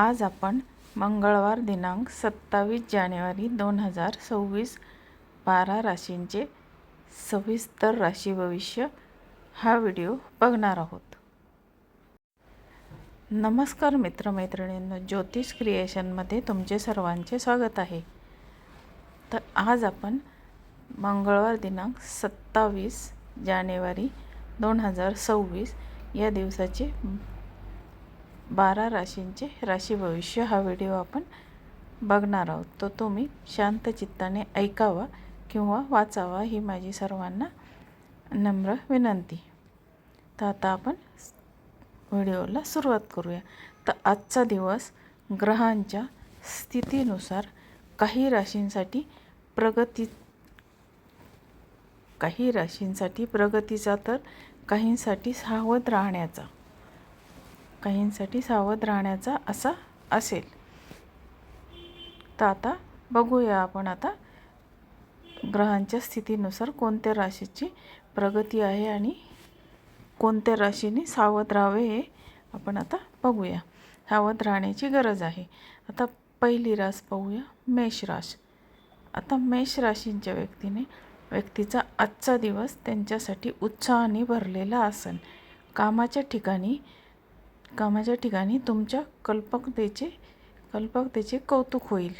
आज आपण मंगळवार दिनांक सत्तावीस जानेवारी दोन हजार सव्वीस बारा राशींचे सविस्तर राशी भविष्य हा व्हिडिओ बघणार आहोत. नमस्कार मित्रमैत्रिणींनो ज्योतिष क्रिएशनमध्ये तुमचे सर्वांचे स्वागत आहे. तर आज आपण मंगळवार दिनांक सत्तावीस जानेवारी दोन हजार सव्वीस या दिवसाचे बारा राशींचे राशी भविष्य. हा व्हिडिओ आपण बघणार आहोत. तो तुम्ही शांत चित्ताने ऐकावा किंवा वाचावा ही माझी सर्वांना नम्र विनंती. तर आता आपण व्हिडिओला सुरुवात करूया. तर आजचा दिवस ग्रहांच्या स्थितीनुसार काही राशींसाठी प्रगती काही राशींसाठी प्रगतीचा तर काहींसाठी सावध राहण्याचा. काहींसाठी सावध राहण्याचा असा असेल. तर आता बघूया आपण आता ग्रहांच्या स्थितीनुसार कोणत्या राशीची प्रगती आहे आणि कोणत्या राशीने सावध राहावे हे आपण आता बघूया. सावध राहण्याची गरज आहे. आता पहिली रास पाहूया मेष राश. आता मेष राशींच्या व्यक्तीने व्यक्तीचा आजचा दिवस त्यांच्यासाठी उत्साहाने भरलेला असेल कामाच्या ठिकाणी कामाच्या ठिकाणी तुमच्या कल्पकतेचे कल्पकतेचे कौतुक होईल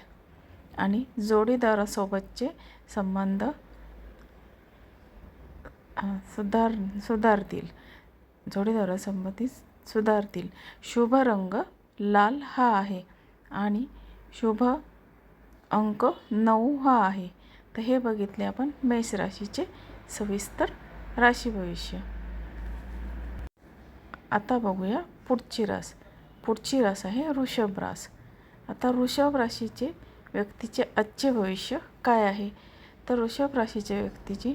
आणि जोडीदारासोबतचे संबंध सुधार सुधारतील. जोडीदारासंबंधित सुधारतील. शुभ रंग लाल हा आहे आणि शुभ अंक नऊ हा आहे. तर हे बघितले आपण मेष राशीचे सविस्तर राशी भविष्य आता बघूया पुढची रास पुढची रास आहे वृषभ रास. आता वृषभ राशीचे व्यक्तीचे आजचे भविष्य काय आहे? तर वृषभ राशीच्या व्यक्तीची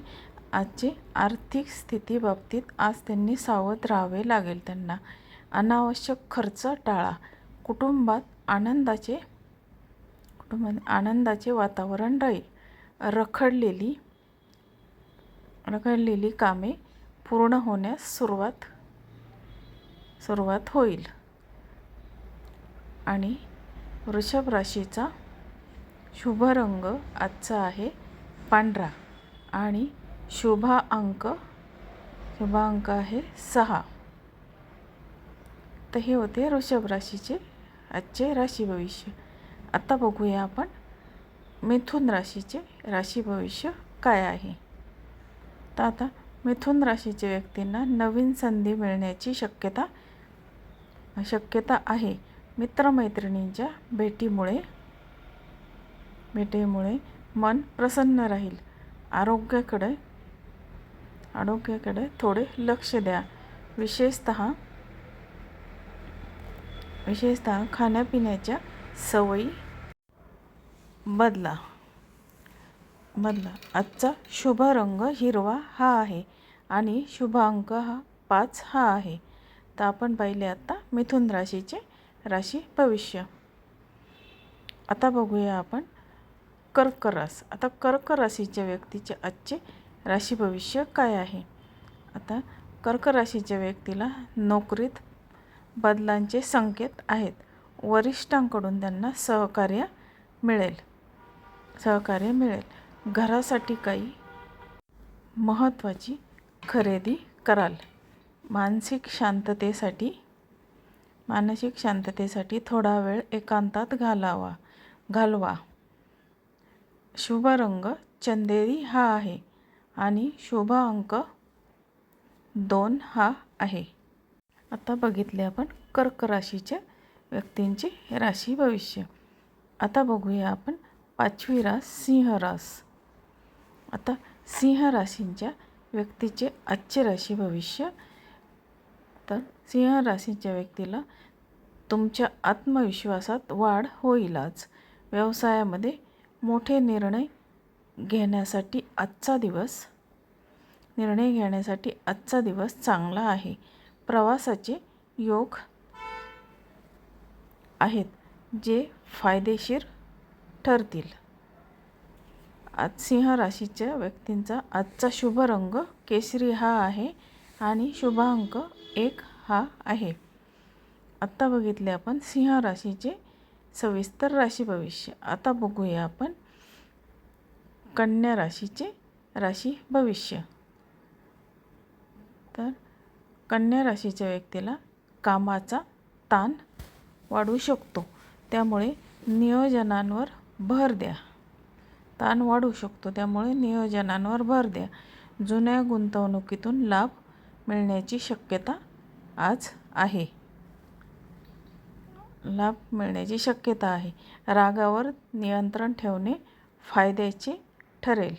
आजची आर्थिक स्थिती बाबतीत आज त्यांनी सावध राहावे लागेल त्यांना. अनावश्यक खर्च टाळा. कुटुंबात आनंदाचे कुटुंबात आनंदाचे वातावरण राहील. रखडलेली रखडलेली कामे पूर्ण होण्यास सुरुवात सुरुवात होईल. आणि वृषभ राशीचा शुभ रंग आजचा आहे पांढरा आणि शुभा अंक शुभ अंक आहे सहा. तर हे होते वृषभ राशीचे आजचे राशी भविष्य. आता बघूया आपण मिथुन राशीचे राशी भविष्य काय आहे. तर आता मिथुन राशीच्या व्यक्तींना नवीन संधी मिळण्याची शक्यता शक्यता आहे. मित्रमैत्रिणींच्या भेटीमुळे भेटीमुळे मन प्रसन्न राहील. आरोग्याकडे आरोग्याकडे थोडे लक्ष द्या. विशेषत विशेषत खाण्यापिण्याच्या सवयी बदला. बदला. आजचा शुभ रंग हिरवा हा आहे आणि शुभ अंक हा पाच हा आहे. तर आपण पाहिले आता मिथुन राशीचे राशी भविष्य. आता बघूया आपण कर्क रास. आता कर्क राशीच्या व्यक्तीचे आजचे राशी भविष्य काय आहे? आता कर्क राशीच्या व्यक्तीला नोकरीत बदलांचे संकेत आहेत. वरिष्ठांकडून त्यांना सहकार्य मिळेल. सहकार्य मिळेल. घरासाठी काही महत्त्वाची खरेदी कराल. मानसिक शांततेसाठी मानसिक शांततेसाठी थोडा वेळ एकांतात घालावा घालवा. शुभ रंग चंदेरी हा आहे आणि शुभ अंक दोन हा आहे. आता बघितले आपण कर्क राशीच्या व्यक्तींचे राशी भविष्य. आता बघूया आपण पाचवी रास सिंह रास. आता सिंह राशींच्या व्यक्तीचे आजचे राशी भविष्य तर सिंह राशीच्या व्यक्तीला तुमच्या आत्मविश्वासात वाढ होईलच. व्यवसायामध्ये मोठे निर्णय घेण्यासाठी आजचा दिवस निर्णय घेण्यासाठी आजचा दिवस चांगला आहे. प्रवासाचे योग आहेत जे फायदेशीर ठरतील. आज सिंह राशीच्या व्यक्तींचा आजचा शुभ रंग केसरी हा आहे आणि शुभ अंक एक हा आहे. आत्ता बघितले आपण सिंह राशीचे सविस्तर राशी भविष्य. आता बघूया आपण कन्या राशीचे राशी भविष्य. तर कन्या राशीच्या व्यक्तीला कामाचा ताण वाढू शकतो. त्यामुळे नियोजनांवर भर द्या. ताण वाढू शकतो. त्यामुळे नियोजनांवर भर द्या. जुन्या गुंतवणुकीतून लाभ मिळण्याची शक्यता आज आहे. लाभ मिळण्याची शक्यता आहे. रागावर नियंत्रण ठेवणे फायद्याचे ठरेल.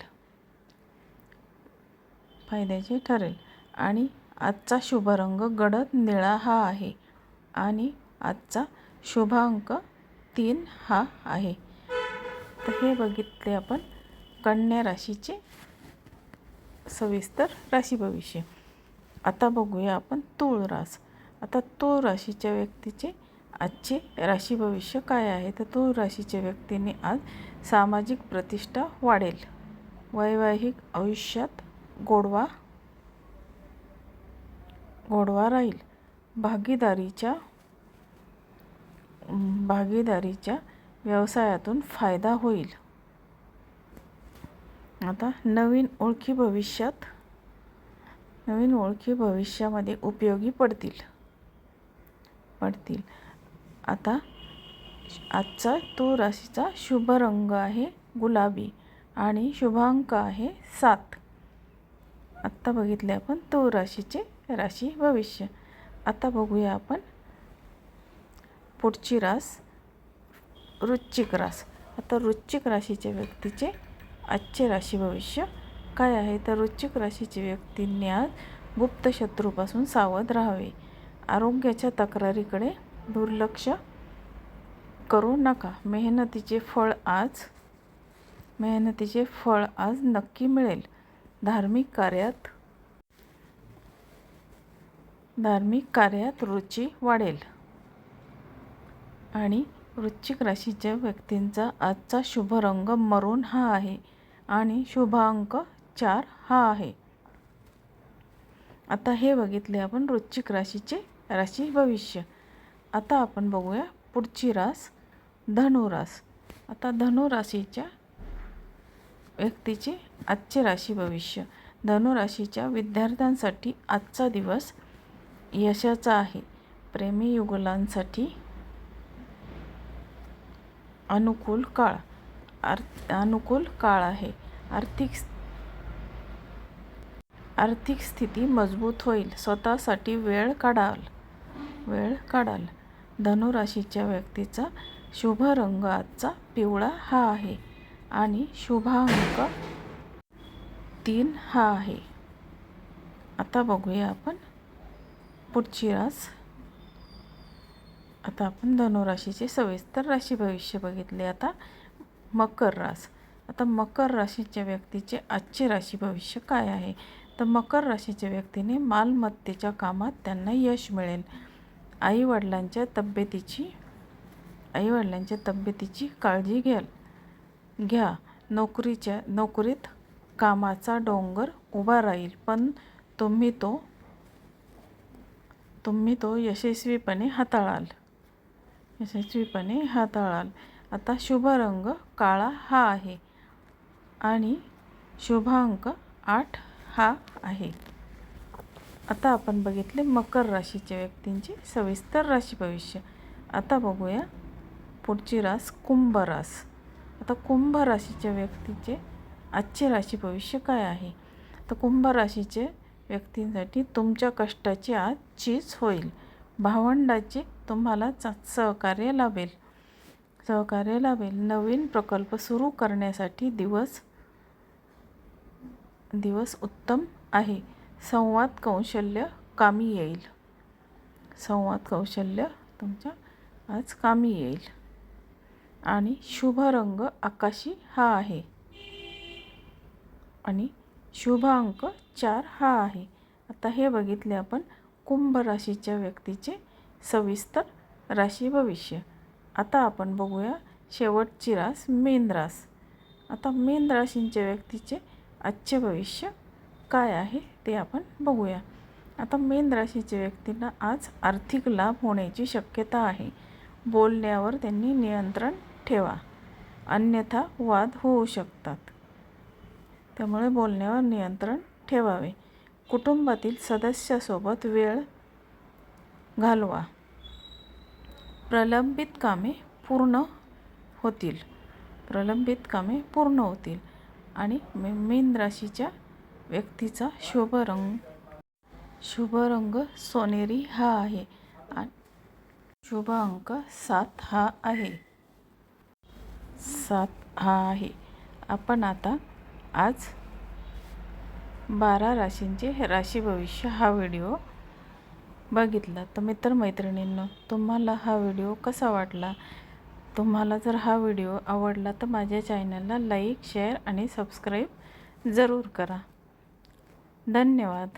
फायद्याचे ठरेल. आणि आजचा शुभ रंग गडद निळा हा आहे. आणि आजचा शुभ अंक तीन हा आहे. तर हे बघितले आपण कन्या राशीचे सविस्तर राशी भविष्य आता बघूया आपण तूळ रास. आता तूळ राशीच्या व्यक्तीचे आजचे राशी भविष्य काय आहे? तर तूळ राशीच्या व्यक्तीने आज सामाजिक प्रतिष्ठा वाढेल. वैवाहिक आयुष्यात गोडवा गोडवा राहील. भागीदारीच्या भागीदारीच्या व्यवसायातून फायदा होईल. आता नवीन ओळखी भविष्यात नवीन ओळखी भविष्यामध्ये उपयोगी पडतील. पडतील. आता आजचा तो राशीचा शुभ रंग आहे गुलाबी आणि शुभांक आहे सात. आत्ता बघितले आपण तो राशीचे राशी भविष्य. आता बघूया आपण पुढची रास वृश्चिक रास. आता वृश्चिक राशीच्या व्यक्तीचे आजचे राशी भविष्य. काय आहे तर वृश्चिक राशीच्या व्यक्तींनी आज गुप्त शत्रूपासून सावध राहावे. आरोग्याच्या तक्रारीकडे दुर्लक्ष करू नका. मेहनतीचे फळ आज मेहनतीचे फळ आज नक्की मिळेल. धार्मिक कार्यात धार्मिक कार्यात रुची वाढेल. आणि वृश्चिक राशीच्या व्यक्तींचा आजचा शुभ रंग मरून हा आहे. आणि शुभ अंक चार हा आहे. आता हे बघितले आपण वृश्चिक राशीचे राशी भविष्य. आता आपण बघूया पुढची रास धनुरास आता धनुराशीच्या व्यक्तीचे आजचे राशी भविष्य. धनुराशीच्या विद्यार्थ्यांसाठी आजचा दिवस यशाचा आहे. प्रेमी युगलांसाठी अनुकूल काळ आर अनुकूल काळ आहे. आर्थिक आर्थिक स्थिती मजबूत होईल. स्वतःसाठी वेळ काढाल. वेळ काढाल. धनुराशीच्या व्यक्तीचा शुभ रंग आजचा पिवळा हा आहे आणि शुभांक तीन हा आहे. आता बघूया आपण पुढची रास. आता आपण धनुराशीचे सविस्तर राशी भविष्य बघितले. आता मकर रास. आता मकर राशीच्या व्यक्तीचे आजचे राशी भविष्य काय आहे? तर मकर राशीच्या व्यक्तीने मालमत्तेच्या कामात त्यांना यश मिळेल. आईवडिलांच्या तब्येतीची आईवडिलांच्या तब्येतीची काळजी घ्याल. घ्या. नोकरीच्या नोकरीत कामाचा डोंगर उभा राहील पण तुम्ही तो तुम्ही तो यशस्वीपणे हाताळाल. यशस्वीपणे हाताळाल. आता शुभ रंग काळा हा आहे. आणि शुभांक आठ हा आहे. आता आपण बघितले मकर राशीच्या व्यक्तींचे सविस्तर राशी भविष्य. आता बघूया पुढची रास कुंभ रास. आता कुंभ राशीच्या व्यक्तीचे आजचे राशी भविष्य काय आहे? तर कुंभ राशीचे व्यक्तींसाठी तुमच्या कष्टाची आज चीज होईल. भावंडाचे तुम्हाला चा सहकार्य लाभेल. सहकार्य लाभेल. नवीन प्रकल्प सुरू करण्यासाठी दिवस दिवस उत्तम आहे. संवाद कौशल्य कामी येईल. संवाद कौशल्य तुमच्या आज कामी येईल. आणि शुभ रंग आकाशी हा आहे. आणि शुभ अंक चार हा आहे. आता हे बघितले आपण कुंभ राशीच्या व्यक्तीचे सविस्तर राशी भविष्य. आता आपण बघूया शेवटची रास मेन रास. आता मेन राशींच्या व्यक्तीचे आजचे भविष्य काय आहे ते आपण बघूया. आता मेन राशीच्या व्यक्तींना आज आर्थिक लाभ होण्याची शक्यता आहे. बोलण्यावर त्यांनी नियंत्रण ठेवा. अन्यथा वाद होऊ शकतात. त्यामुळे बोलण्यावर नियंत्रण ठेवावे. कुटुंबातील सदस्यासोबत वेळ घालवा. प्रलंबित कामे पूर्ण होतील. प्रलंबित कामे पूर्ण होतील. आणि मे मीन राशीच्या व्यक्तीचा शुभ रंग शुभ रंग सोनेरी हा आहे. आणि शुभ अंक सात हा आहे. सात हा आहे. आपण आता आज बारा राशींचे राशी भविष्य हा व्हिडिओ बघितला. तर मित्रमैत्रिणींनो तुम्हाला हा व्हिडिओ कसा वाटला? तुम्हाला जर हा व्हिडिओ आवडला तर माझ्या चॅनलला लाईक शेअर आणि सबस्क्राईब जरूर करा. धन्यवाद.